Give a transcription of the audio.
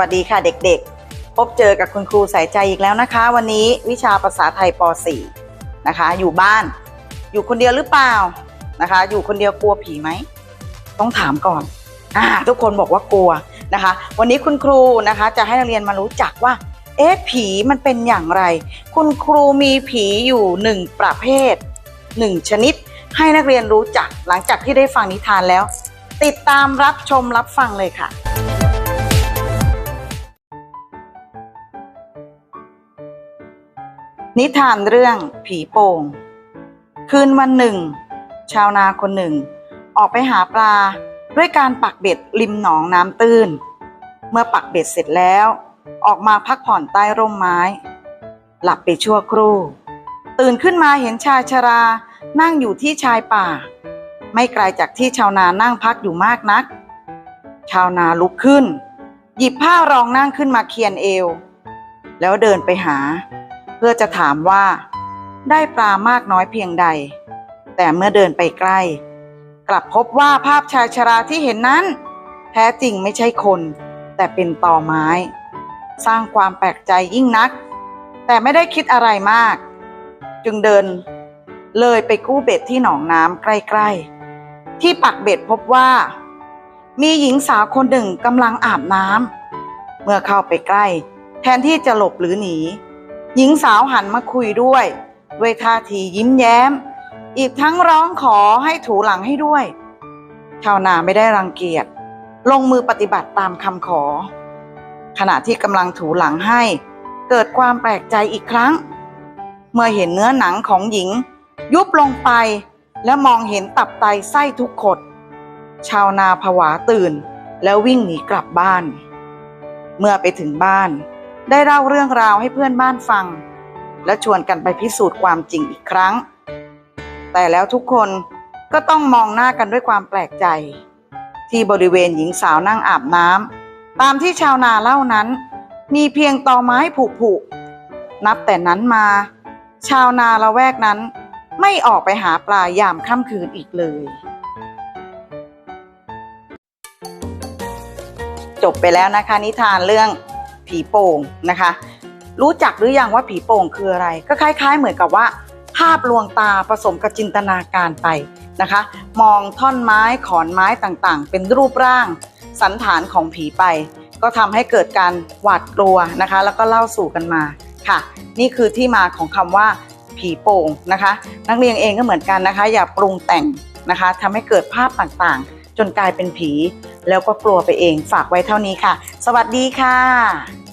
สวัสดีค่ะเด็กๆ พบเจอกับคุณครูสายใจอีกแล้วนะคะ วันนี้วิชาภาษาไทยป .4 นะคะ อยู่บ้าน อยู่คนเดียวหรือเปล่านะคะ อยู่คนเดียวกลัวผีไหม ต้องถามก่อนอ่าทุกคนบอกว่ากลัวนะคะ วันนี้คุณครูนะคะ จะให้นักเรียนมารู้จักว่า เอ๊ะผีมันเป็นอย่างไร คุณครูมีผีอยู่หนึ่งประเภทหนึ่งชนิด ให้นักเรียนรู้จักหลังจากที่ได้ฟังนิทานแล้ว ติดตามรับชมรับฟังเลยค่ะ นิทานเรื่องผีโป่ง คืนวันหนึ่ง ชาวนาคนหนึ่ง ออกไปหาปลาด้วยการปักเบ็ดริมหนองน้ำตื้น เมื่อปักเบ็ดเสร็จแล้ว ออกมาพักผ่อนใต้ร่มไม้ หลับไปชั่วครู่ ตื่นขึ้นมาเห็นชายชรานั่งอยู่ที่ชายป่า ไม่ไกลจากที่ชาวนานั่งพักอยู่มากนัก ชาวนาลุกขึ้น หยิบผ้ารองนั่งขึ้นมาเคียนเอว แล้วเดินไปหา เพื่อจะถามว่า ได้ปลามากน้อยเพียงใด แต่เมื่อเดินไปใกล้ กลับพบว่าภาพชายชราที่เห็นนั้น แท้จริงไม่ใช่คน แต่เป็นตอไม้ สร้างความแปลกใจยิ่งนัก แต่ไม่ได้คิดอะไรมาก จึงเดินเลยไปกู้เบ็ดที่หนองน้ำใกล้ ๆ ที่ปักเบ็ดพบว่า มีหญิงสาวคนหนึ่งกำลังอาบน้ำเมื่อเข้าไปใกล้ แทนที่จะหลบหรือหนี หญิงสาวหันมาคุยด้วยด้วยท่าทียิ้มแย้ม อีกทั้งร้องขอให้ถูหลังให้ด้วย ชาวนาไม่ได้รังเกียจ ลงมือปฏิบัติตามคำขอ ขณะที่กำลังถูหลังให้ เกิดความแปลกใจอีกครั้ง เมื่อเห็นเนื้อหนังของหญิง ยุบลงไปและมองเห็นตับไตไส้ทุกขด ชาวนาผวาตื่นแล้ววิ่งหนีกลับบ้าน เมื่อไปถึงบ้าน ได้เล่าเรื่องราวให้เพื่อนบ้านฟัง และชวนกันไปพิสูจน์ความจริงอีกครั้ง แต่แล้วทุกคนก็ต้องมองหน้ากันด้วยความแปลกใจ ที่บริเวณหญิงสาวนั่งอาบน้ำตามที่ชาวนาเล่านั้น มีเพียงตอไม้ผุผุนับแต่นั้นมา ชาวนาละแวกนั้นไม่ออกไปหาปลายามค่ำคืนอีกเลย จบไปแล้วนะคะนิทานเรื่อง ผีโป่งนะคะ รู้จักหรือยังว่าผีโป่งคืออะไร ก็คล้าย ๆ เหมือนกับว่า ภาพลวงตาผสมกับจินตนาการไปนะคะ มองท่อนไม้ขอนไม้ต่างๆ เป็นรูปร่าง สันฐานของผีไป ก็ทำให้เกิดการหวาดกลัวนะคะ แล้วก็เล่าสู่กันมาค่ะ นี่คือที่มาของคำว่าผีโป่งนะคะ นักเรียนเองก็เหมือนกันนะคะ อย่าปรุงแต่งนะคะทำให้เกิดภาพต่างๆ จนกลายเป็นผี แล้วก็กลัวไปเองฝากไว้เท่านี้ค่ะ สวัสดีค่ะ